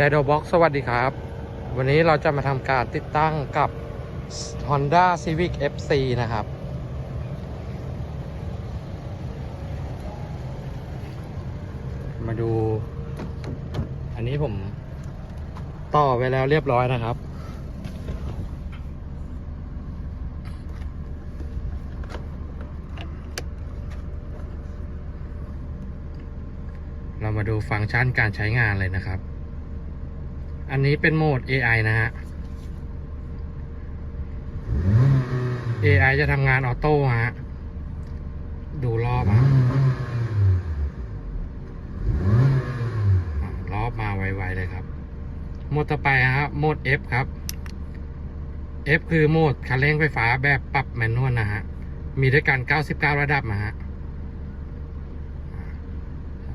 d a d o Box สวัสดีครับ วันนี้เราจะมาทำการติดตั้งกับ Honda Civic FC นะครับ มาดู อันนี้ผมต่อไปแล้วเรียบร้อยนะครับ เรามาดูฟังก์ชันการใช้งานเลยนะครับ อันนี้เป็นโหมด AI นะฮะ AI จะทำงานออโต้ฮะ ดูรอบอะรอบมาไวๆเลยครับ โหมดต่อไปครับโหมด F ครับ F คือโหมดคันเร่งไฟฟ้าแบบปรับแมนนวลนะฮะ มีด้วยกัน 99 ระดับนะฮะ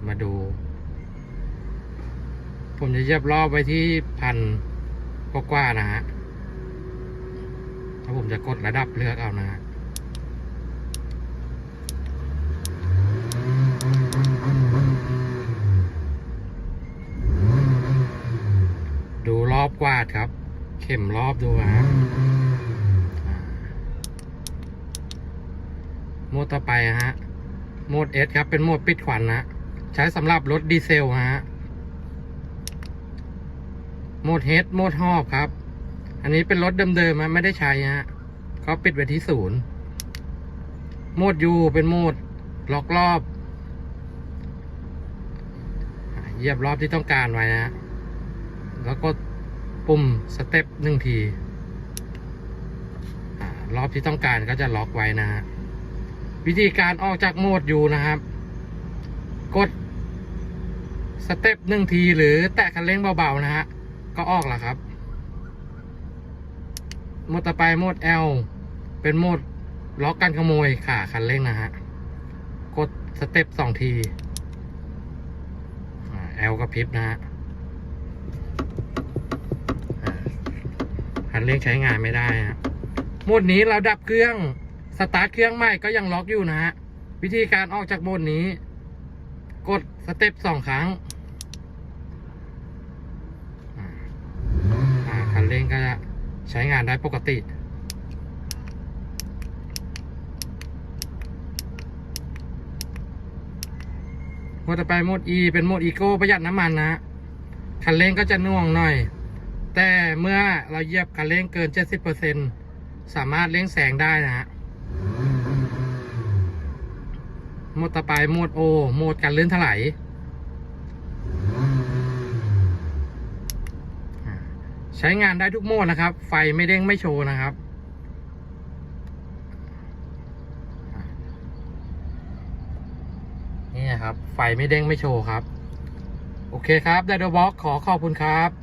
มาดู ผมจะเยียบรอบไว้ที่พันกว่าๆนะฮะถ้าผมจะกดระดับเลือกเอานะฮะดูรอบกวาดครับ เข็มรอบดูฮะโหมดต่อไปฮะโหมด S ครับเป็นโหมดปิดควันนะใช้สำหรับรถดีเซลฮะ โหมด H โหมดหอบครับ อันนี้เป็นรถเดิมๆฮะไม่ได้ใช้ฮะเขาปิดไว้ที่ศูนย์โหมด U เป็นโหมดล็อกรอบเหยียบรอบที่ต้องการไว้นะฮะแล้วก็ปุ่มสเต็ปหนึ่งทีรอบที่ต้องการก็จะล็อกไว้นะฮะวิธีการออกจากโหมดอยู่นะครับ กดสเต็ปหนึ่งทีหรือแตะคันเร่งเบาๆนะฮะ ก็ออกแล้วครับโหมดต่อไปโหมด L เป็นโหมดล็อกกันขโมยขาคันเร่งนะฮะ กดสเต็ปสองทีอ่า L กับพริบนะฮะคันเร่งใช้งานไม่ได้ฮะโหมดนี้เราดับเครื่อง สตาร์ทเครื่องใหม่ก็ยังล็อกอยู่นะฮะ วิธีการออกจากโหมดนี้ กดสเต็ปสองครั้ง อ่าอ่าคันเร่งก็จะ ใช้งานได้ปกติ โหมดต่อไปโหมด E เป็นโหมดอีโก้ประหยัดน้ำมันนะฮะคันเร่งก็จะน่วงหน่อย แต่เมื่อเราเหยียบคันเร่งเกิน 70%สามารถเร่งแสงได้นะฮะโหมดต่อไปโหมด O โหมดการลื่นถลายอ่า ใช้งานได้ทุกโหมดนะครับ ไฟไม่เด้งไม่โชว์นะครับนี่นะครับ ไฟไม่เด้งไม่โชว์ครับ โอเคครับไดโดบ็อกขอขอบคุณครับ